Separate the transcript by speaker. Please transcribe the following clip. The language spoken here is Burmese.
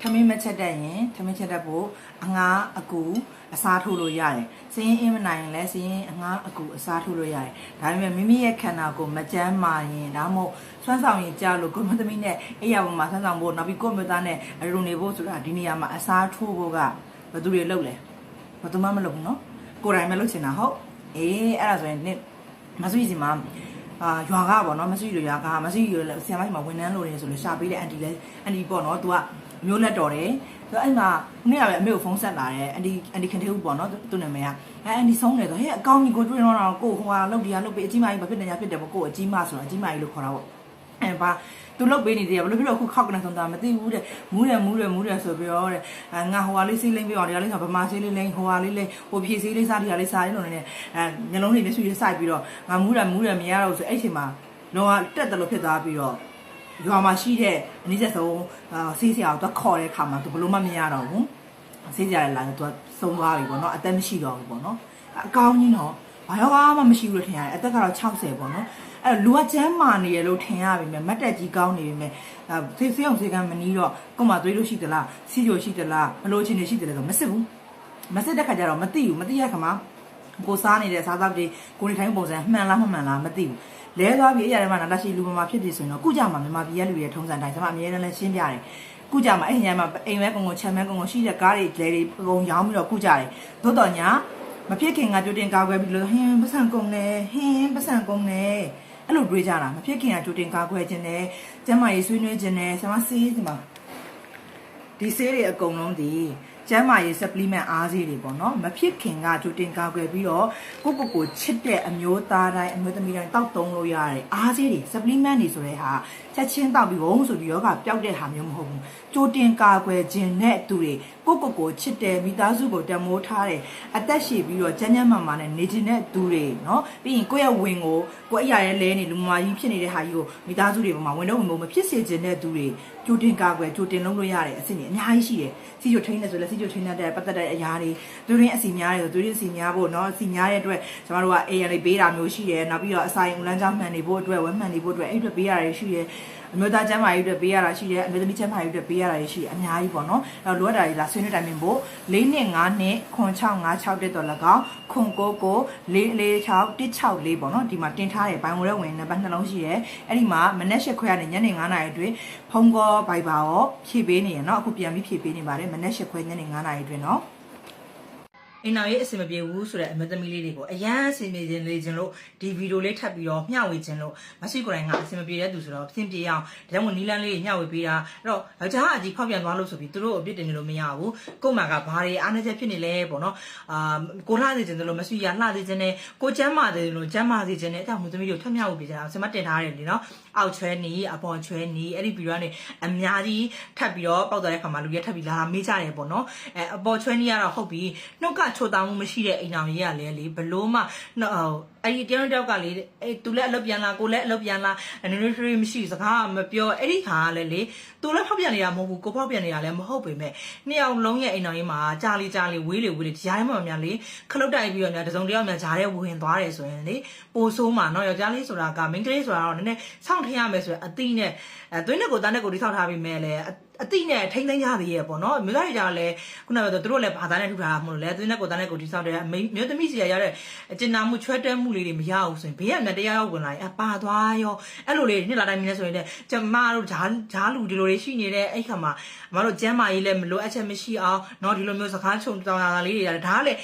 Speaker 1: ထမင်းမချက်တတ်ရင်ထမင်းချက်တတ်ဖို့အငါအကူအစားထိုးလို့ရတယ်စရင်အင်းမနိုင်ရင်လည်းစရင်အငါအကူအစားထိုးလို့ရတယ်ဒါပေမဲ့မိမိရဲ့ခန္ဓာကိုယ်မကြမ်းမာရင်ဒါမှမဟုတ်ဆွမ်းဆောင်ရင်ကြာလို့ကိုယ်မသမီးနဲ့အဲ့ရပေါ်မှာဆွမ်းဆောင်ဖို့နောက်ပြီးကိုယ်မသားနဲ့အရုံနေဖို့ဆိုတာဒီနေရာမှာအစားထိုးဖို့ကဘယ်သူတွေလုပ်လဲဘယ်သူမှမလုပ်ဘူးနော်ကိုယ်တိုင်ပဲလုပ်ချင်တာဟုတ်အေးအဲ့ဒါဆိုရင်နေ့မဆွေးစီမှာအာရွာကပေါ့နော်မဆွေးရရွာကမဆွေးရဆရာမကြီးမှာဝန်ထမ်းလို့နေဆိုလို့ရှာပေးတဲ့အန်တီလဲအန်တီပေါ့နော် तू က မျိုးလက်တော်တယ်ဆိုအဲ့မှာနေ့ကပဲအမေကိုဖုန်းဆက်လာတယ်အန်တီအန်တီခင်သေးဘူးပေါ့နော်သူ့နာမည်ကအဲအန်တီဆုံးတယ်ဆိုဟဲ့အကောင့်ကြီးကိုတွေ့တော့တော့ကိုဟိုဟာလုတ်ဒီဟာလုတ်ပေးအကြီးမကြီးဘာဖြစ်နေညာဖြစ်တယ်ပေါ့ကိုအကြီးမဆိုတော့အကြီးမကြီးလို့ခေါ်တာပေါ့အဲဘာသူလုတ်ပေးနေသေးတယ်ဘယ်လိုဖြစ်လို့အခုခောက်ကနေဆုံးတာမသိဘူးတဲ့မူးတယ်မူးတယ်မူးတယ်ဆိုပြီးတော့တဲ့အဲငါဟိုဟာလေးစီးလိမ့်ပြီးတော့ဒီဟာလေးဆိုဗမာစီးလေးလိမ့်ဟိုဟာလေးလိမ့်ဟိုဖြည့်စီးလေးစားဒီဟာလေးစားရင်းလို့နေအဲညလုံးလေးမျက်စုလေးစိုက်ပြီးတော့ငါမူးတယ်မူးတယ်မရတော့ဘူးဆိုအဲ့ချိန်မှာလောကတက်တယ်လို့ဖြစ်သွားပြီးတော့ ရွာမှာရှိတဲ့အနည်းဆုံးအာဆေးဆရာကိုသူခေါ်တဲ့အခါမှာသူဘလို့မှမရတော့ဘူးဆေးဆရာလည်းလာတယ်သူကဆုံးသွားပြီပေါ့နော်အသက်မရှိတော့ဘူးပေါ့နော်အကောင်းကြီးတော့ဘာရောမှမရှိဘူးလို့ထင်ရတယ်အသက်ကတော့60ပေါ့နော်အဲ့လူကကျမ်းမာနေရလို့ထင်ရပြီမြမတ်တက်ကြီးကောင်းနေပြီမြအဲဆေးဆေးအောင်ဆေးကမ်းမနီးတော့ကို့မှာသွေးလို့ရှိသလားစီဂျိုရှိသလားမလို့ချင်းနေရှိသလဲဆိုမစစ်ဘူးမစစ်တဲ့ခါကျတော့မသိဘူးမသိရခါမှာကိုစားနေတဲ့စားသောက်တွေကိုနေထိုင်ပုံစံမှန်လားမမှန်လားမသိဘူး လဲသွားပြီးအဲ့ရတဲ့မှာနာတာရှိလူမမာဖြစ်ပြီဆိုရင်တော့ကုကြမှာမြန်မာပြည်ရဲ့လူရဲ့ထုံးစံတိုင်းကျွန်မအမြဲတမ်းလဲရှင်းပြတယ်ကုကြမှာအဲ့ညမှာအိမ်မဲကုံကုံချမ်းမဲကုံကုံရှိတဲ့ကားတွေလဲတွေပုံရောင်းပြီးတော့ကုကြတယ်သို့တော်ညာမဖြစ်ခင်ကကြိုတင်ကာကွယ်ပြီးလို့ဟင်းပတ်စံကုံနေဟင်းပတ်စံကုံနေအဲ့လိုတွေးကြတာမဖြစ်ခင်ကကြိုတင်ကာကွယ်ခြင်းနဲ့ကျမ်းမာရေးဆွေးနွေးခြင်းနဲ့ဆမစီးဒီမှာဒီဆေးတွေအကုန်လုံးဒီ ကျမ်းမာရေး supplement အားဆေးတွေပေါ့နော်မဖြစ်ခင်ကကြိုတင်ကာကွယ်ပြီးတော့ကိုကိုကိုချစ်တဲ့အမျိုးသားတိုင်းအမျိုးသမီးတိုင်းတောက်သုံးလို့ရတယ်အားဆေးတွေ supplement တွေဆိုတဲ့ဟာချက်ချင်းတောက်ပြီးဘုံဆိုပြီးယောဂပျောက်တဲ့ဟာမျိုးမဟုတ်ဘူးကြိုတင်ကာကွယ်ခြင်းနဲ့သူတွေကိုကိုကိုချစ်တဲ့မိသားစုကိုတမိုးထားတယ်အသက်ရှည်ပြီးတော့ကျန်းကျန်းမာမာနဲ့နေခြင်းတဲ့သူတွေနော်ပြီးရင်ကိုယ့်ရဲ့ဝင်ကိုကိုယ့်အရာရဲ့လဲနေလူမကြီးဖြစ်နေတဲ့ဟာကြီးကိုမိသားစုတွေပေါ်မှာဝင်တော့ဝင်ဖို့မဖြစ်စေခြင်းတဲ့သူတွေကြိုတင်ကာကွယ်ကြိုတင်လုံးလို့ရတဲ့အဆင့်ကြီးအများကြီးရှိတယ်စီချိုထိန်းနေဆိုလဲစီချိုထိန်းတဲ့ပတ်သက်တဲ့အရာတွေသူရင်းအစီများတွေဆိုသူရင်းအစီများဖို့နော်အစီများတဲ့အတွက်ကျမတို့က AR လေးပေးတာမျိုးရှိတယ်နောက်ပြီးတော့အဆိုင်ဦးလန်းချောင်းမှန်နေဖို့အတွက်ဝက်မှန်နေဖို့အတွက်အဲ့အတွက်ပေးရတယ်ရှိတယ်အမျိုးသားကျန်းမာရေးအတွက်ပေးရတာရှိတယ်အမျိုးသမီးကျန်းမာရေးအတွက်ပေးရတာရှိတယ်အများကြီးပေါ့နော်အဲ့တော့လိုအပ်တာတွေလာဆွေးနွေးတိုင်ပင်ဖို့၄နှစ်၅နှစ်ခွန်656တက်တော်၎င်းခွန်ကိုကို၄၄6 164ပေါ့နော်ဒီမှာတင်ထားတယ်ဘိုင်ဝရဲဝင်နံပါတ်နှလုံးရှိတယ်အဲ့ဒီမှာမနက်၈ခွဲကနေညနေ9နာရီအတွင်းဖုန်းကောဘိုင်ဘာရောဖြည့်ပေးနေရနော်အခုပြန်ပြီးဖြည့်ပေးနေပါတယ်မနက်၈ခွဲညနေ9နာရီအတွင်းနော် အင်နာရေးအဆင်မပြေဘူးဆိုတဲ့အမသမီးလေးတွေကိုအရန်အဆင်ပြေခြင်းလေးခြင်းလို့ဒီဗီဒီယိုလေးထပ်ပြီးတော့မျှဝေခြင်းလို့မရှိကိုယ်တိုင်ကအဆင်မပြေတဲ့သူဆိုတော့အဆင်ပြေအောင်ဒါကြောင့်မို့နီလန်းလေးတွေမျှဝေပေးတာအဲ့တော့ယောက်ျားအကြီးဖောက်ပြန်သွားလို့ဆိုပြီးသူတို့အပြစ်တင်နေလို့မရဘူးကို့မှာကဘာတွေအားနည်းချက်ဖြစ်နေလဲပေါ့နော်အာကိုလှစေခြင်းလို့မရှိရလှစေခြင်းနဲ့ကိုကျမ်းမာစေလို့ကျမ်းမာစေခြင်းနဲ့အဲ့ဒါမျိုးသမီးတို့ထပ်မျှဝေပေးကြတာဆင်မတင်ထားရတယ်လीနော်အောက်ချွဲနီအပေါ်ချွဲနီအဲ့ဒီဗီဒီယိုကနေအများကြီးထပ်ပြီးတော့ပောက်သွားတဲ့ခါမှာလူတွေထပ်ပြီးလာလာမေးကြတယ်ပေါ့နော်အဲအပေါ်ချွဲနီကတော့ဟုတ်ပြီနှုတ်ကချိုတောင်းမှုမရှိတဲ့အိမ်တော်ကြီးကလည်းလေဘလို့မှဟိုအဲ့ဒီတယောက်တယောက်ကလေအဲ့သူလည်းအလုပ်ပြန်လာကိုလည်းအလုပ်ပြန်လာနည်းနည်းလေးမရှိစကားမပြောအဲ့ဒီခါကလည်းလေသူလည်းဖောက်ပြန်နေတာမဟုတ်ဘူးကိုဖောက်ပြန်နေတာလည်းမဟုတ်ပေမဲ့နှစ်ယောက်လုံးရဲ့အိမ်တော်ကြီးမှာကြာလီကြာလီဝေးလေဝေးလေကြားထဲမှာများလေခလုတ်တိုက်ပြီးတော့များတစုံတယောက်များကြားထဲဝင်သွားတယ်ဆိုရင်လေပိုဆိုးမှာเนาะယောက်ျားလေးဆိုတာကမိန်းကလေးဆိုတာတော့နည်းနည်းစောင့်ထင်ရမယ်ဆိုရင်အတိနဲ့အဲသွေးနဲ့ကိုသားနဲ့ကိုတိဆောက်ထားပြီးမဲ့လေ အတိနဲ့ထိမ့်သိမ်းကြသေးရဲ့ပေါ့နော်မြို့သားတွေကြတော့လေခုနကပြောသူတို့လည်းဘာသာနဲ့ထုတ်ထားတာမဟုတ်လို့လေသွေးနဲ့ကိုသားနဲ့ကိုတိဆောက်တဲ့အမေမြို့သမီးစီရရတဲ့အကျဉ်းနာမှုချွဲတွဲမှုလေးတွေမရဘူးဆိုရင်ဘေးကမြတ်တရားရောက်ဝင်လာရင်အပါသွားရောအဲ့လိုလေးနှစ်လာတိုင်းမင်းလဲဆိုရင်လည်းကျမတို့ဂျားဂျားလူဒီလိုတွေရှိနေတဲ့အဲ့ခါမှာမတို့ကျမ်းမာရေးလည်းမလိုအပ်ချက်မရှိအောင်เนาะဒီလိုမျိုးစကားချုံတောင်းတာလေးတွေရတယ်ဒါကလည်း